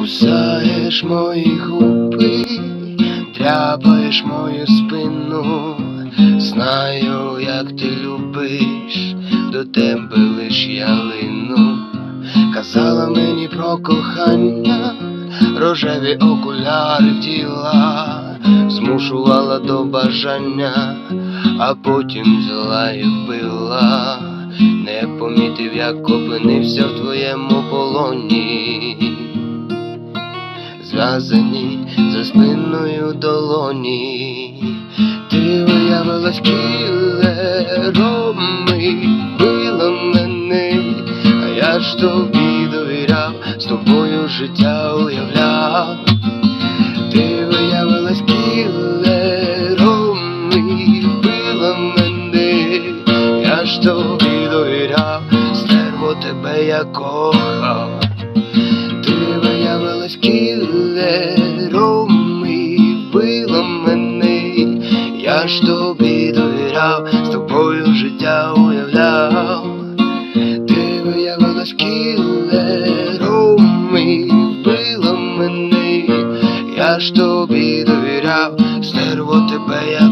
Кусаєш мої губи, дряпаєш мою спину, знаю, як ти любиш, до тебе лиш ялину. Казала мені про кохання, рожеві окуляри вділа, змушувала до бажання, а потім взяла і вбила. Не помітив, як опинився в твоєму полоні зв'язані за спиною долоні, ти виявилась кілером і била мене, а я ж тобі довіряв, з тобою життя уявляв, ти виявилась кілером і вбила мене, я ж тобі довіряв, стерво тебе я кохав пером і вбила мене, я ж тобі довіряв, з тобою життя уявляв, ти виявилась кілером і вбила мене, я ж тобі довіряв, стерво тебе я